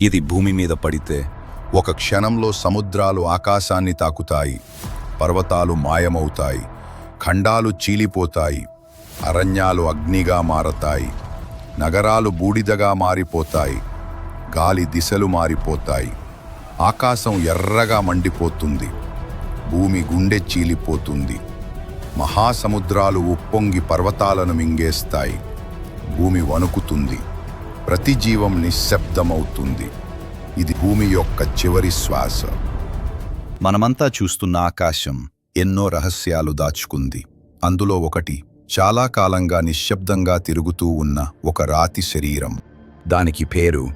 ఇది భూమి మీద పడితే ఒక క్షణంలో సముద్రాలు ఆకాశాన్ని తాకుతాయి పర్వతాలు మాయమవుతాయి ఖండాలు చీలిపోతాయి అరణ్యాలు అగ్నిగా మారతాయి నగరాలు బూడిదగా మారిపోతాయి గాలి దిశలు మారిపోతాయి ఆకాశం ఎర్రగా మండిపోతుంది భూమి గుండె చీలిపోతుంది మహాసముద్రాలు ఉప్పొంగి పర్వతాలను మింగేస్తాయి భూమి వణుకుతుంది. ప్రతి జీవం నిశ్శబ్దమవుతుంది. ఇది భూమి యొక్క చివరి శ్వాస. మనమంతా చూస్తున్న ఆకాశం ఎన్నో రహస్యాలు దాచుకుంది. అందులో ఒకటి చాలా కాలంగా నిశ్శబ్దంగా తిరుగుతూ ఉన్న ఒక రాతి శరీరం. దానికి పేరు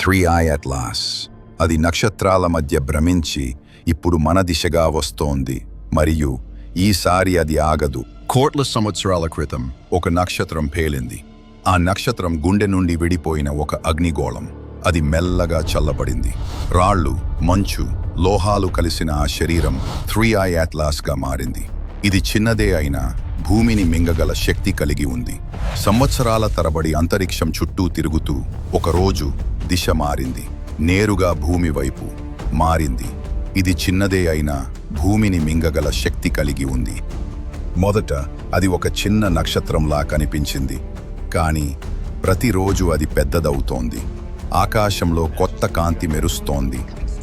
త్రీ ఐ అట్లాస్. అది నక్షత్రాల మధ్య భ్రమించి ఇప్పుడు మన దిశగా వస్తోంది. మరియు ఈసారి అది ఆగదు. కోట్ల సంవత్సరాల క్రితం ఒక నక్షత్రం పేలింది. ఆ నక్షత్రం గుండె నుండి విడిపోయిన ఒక అగ్నిగోళం. అది మెల్లగా చల్లబడింది. రాళ్ళు మంచు లోహాలు కలిసిన ఆ శరీరం త్రీ ఐ మారింది. ఇది చిన్నదే అయినా భూమిని మింగగల శక్తి కలిగి ఉంది. సంవత్సరాల తరబడి అంతరిక్షం చుట్టూ తిరుగుతూ ఒకరోజు దిశ మారింది. నేరుగా భూమి వైపు మారింది. ఇది చిన్నదే అయినా భూమిని మింగగల శక్తి కలిగి ఉంది. మొదట అది ఒక చిన్న నక్షత్రంలా కనిపించింది. కానీ ప్రతిరోజు అది పెద్దదవుతోంది. ఆకాశంలో కొత్త కాంతి మెరుస్తోంది.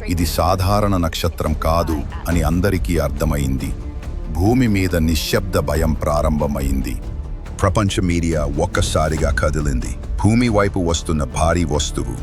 ఇది సాధారణ నక్షత్రం కాదు అని అందరికీ అర్థమైంది. భూమి మీద నిశ్శబ్ద భయం ప్రారంభమైంది. ప్రపంచ మీడియా ఒక్కసారిగా కదిలింది. భూమి వైపు వస్తున్న భారీ వస్తువు.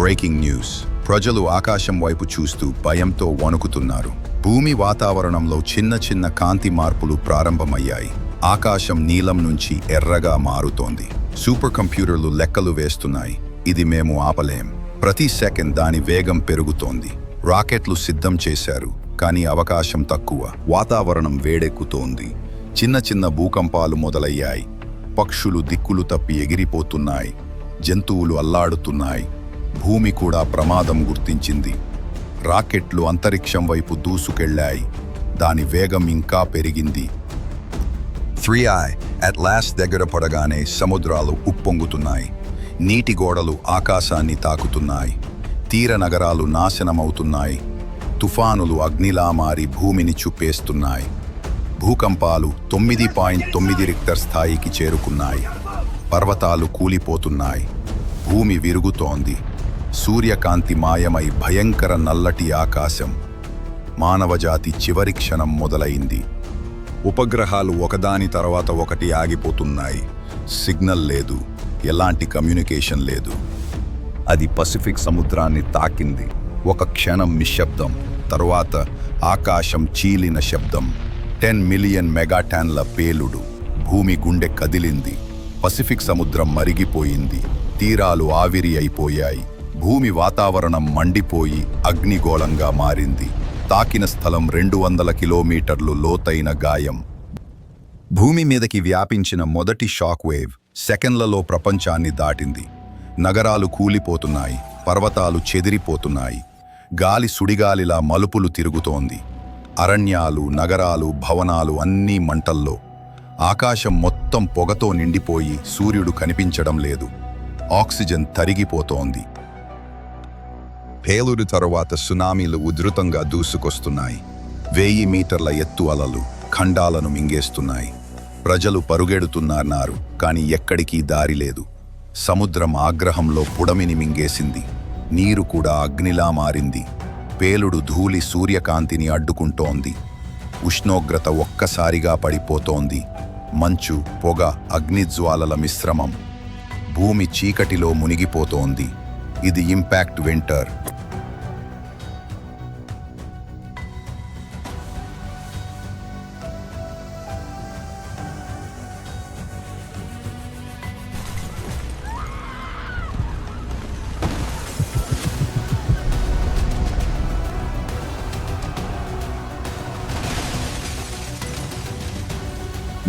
Breaking news. ప్రజలు ఆకాశం వైపు చూస్తూ భయంతో వణుకుతున్నారు. భూమి వాతావరణంలో చిన్న చిన్న కాంతి మార్పులు ప్రారంభమయ్యాయి. ఆకాశం నీలం నుంచి ఎర్రగా మారుతోంది. సూపర్ కంప్యూటర్లు లెక్కలు వేస్తున్నాయి. ఇది మేము ఆపలేం. ప్రతి సెకండ్ దాని వేగం పెరుగుతోంది. రాకెట్లు సిద్ధం చేశారు కానీ అవకాశం తక్కువ. వాతావరణం వేడెక్కుతోంది. చిన్న చిన్న భూకంపాలు మొదలయ్యాయి. పక్షులు దిక్కులు తప్పి ఎగిరిపోతున్నాయి. జంతువులు అల్లాడుతున్నాయి. భూమి కూడా ప్రమాదం గుర్తించింది. రాకెట్లు అంతరిక్షం వైపు దూసుకెళ్ళాయి దాని వేగం ఇంకా పెరిగింది. త్రీ ఐ అట్ లాస్ట్ దగ్గర పడగానే సముద్రాలు ఉప్పొంగుతున్నాయి. నీటి గోడలు ఆకాశాన్ని తాకుతున్నాయి. తీర నగరాలు నాశనమవుతున్నాయి. తుఫానులు అగ్నిలా మారి భూమిని చుప్పేస్తున్నాయి భూకంపాలు తొమ్మిది పాయింట్ తొమ్మిది రిక్టర్ స్థాయికి చేరుకున్నాయి. పర్వతాలు కూలిపోతున్నాయి. భూమి విరుగుతోంది. సూర్యకాంతి మాయమై భయంకర నల్లటి ఆకాశం. మానవజాతి చివరి క్షణం మొదలైంది. ఉపగ్రహాలు ఒకదాని తర్వాత ఒకటి ఆగిపోతున్నాయి. సిగ్నల్ లేదు. ఎలాంటి కమ్యూనికేషన్ లేదు. అది పసిఫిక్ సముద్రాన్ని తాకింది. ఒక క్షణం నిశ్శబ్దం తరువాత ఆకాశం చీలిన శబ్దం. టెన్ మిలియన్ మెగాటాన్ల పేలుడు భూమి గుండె కదిలింది. పసిఫిక్ సముద్రం మరిగిపోయింది. తీరాలు ఆవిరి అయిపోయాయి. భూమి వాతావరణం మండిపోయి అగ్నిగోళంగా మారింది. తాకిన స్థలం రెండు వందల కిలోమీటర్లు లోతైన గాయం. భూమి మీదకి వ్యాపించిన మొదటి షాక్ వేవ్ సెకండ్లలో ప్రపంచాన్ని దాటింది. నగరాలు కూలిపోతున్నాయి పర్వతాలు చెదిరిపోతున్నాయి. గాలి సుడిగాలిలా మలుపులు తిరుగుతోంది. అరణ్యాలు నగరాలు భవనాలు అన్నీ మంటల్లో. ఆకాశం మొత్తం పొగతో నిండిపోయి సూర్యుడు కనిపించడం లేదు. ఆక్సిజన్ తరిగిపోతోంది. పేలుడు తరువాత సునామీలు ఉధృతంగా దూసుకొస్తున్నాయి. వెయ్యి మీటర్ల ఎత్తు అలలు ఖండాలను మింగేస్తున్నాయి. ప్రజలు పరుగెడుతున్నారన్నారు కానీ ఎక్కడికీ దారి లేదు. సముద్రం ఆగ్రహంలో పుడమిని మింగేసింది. నీరు కూడా అగ్నిలా మారింది. పేలుడు ధూళి సూర్యకాంతిని అడ్డుకుంటోంది. ఉష్ణోగ్రత ఒక్కసారిగా పడిపోతోంది. మంచు పొగ అగ్నిజ్వాలల మిశ్రమం. భూమి చీకటిలో మునిగిపోతోంది. ఇది ఇంపాక్ట్ వింటర్.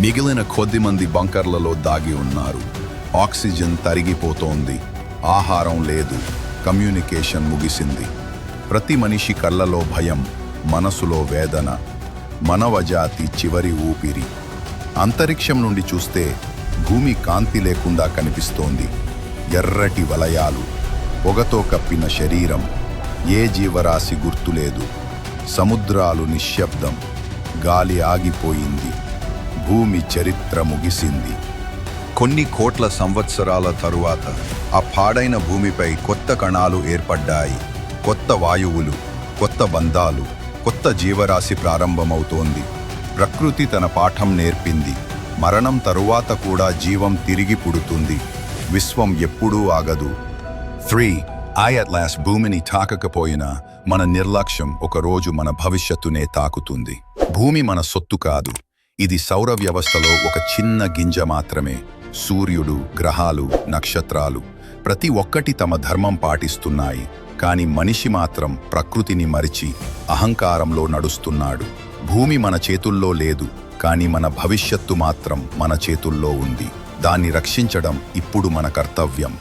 మిగిలిన కొద్ది మంది బంకర్లలో దాగి ఉన్నారు. ఆక్సిజన్ తరిగిపోతోంది. ఆహారం లేదు. కమ్యూనికేషన్ ముగిసింది. ప్రతి మనిషి కళ్ళలో భయం మనసులో వేదన. మనవజాతి చివరి ఊపిరి. అంతరిక్షం నుండి చూస్తే భూమి కాంతి లేకుండా కనిపిస్తోంది. ఎర్రటి వలయాలు. పొగతో కప్పిన శరీరం. ఏ జీవరాశి గుర్తులేదు. సముద్రాలు నిశ్శబ్దం. గాలి ఆగిపోయింది. భూమి చరిత్ర ముగిసింది. కొన్ని కోట్ల సంవత్సరాల తరువాత ఆ పాడైన భూమిపై కొత్త కణాలు ఏర్పడ్డాయి. కొత్త వాయువులు కొత్త బంధాలు కొత్త జీవరాశి ప్రారంభమవుతోంది. ప్రకృతి తన పాఠం నేర్పింది. మరణం తరువాత కూడా జీవం తిరిగి పుడుతుంది. విశ్వం ఎప్పుడూ ఆగదు. త్రీ ఐ అట్ భూమిని తాకకపోయినా మన నిర్లక్ష్యం ఒకరోజు మన భవిష్యత్తునే తాకుతుంది. భూమి మన సొత్తు కాదు. ఇది సౌర వ్యవస్థలో ఒక చిన్న గింజ మాత్రమే. సూర్యుడు గ్రహాలు నక్షత్రాలు ప్రతి ఒక్కటి తమ ధర్మం పాటిస్తున్నాయి. కాని మనిషి మాత్రం ప్రకృతిని మరిచి అహంకారంలో నడుస్తున్నాడు. భూమి మన చేతుల్లో లేదు కాని మన భవిష్యత్తు మాత్రం మన చేతుల్లో ఉంది. దాన్ని రక్షించడం ఇప్పుడు మన కర్తవ్యం.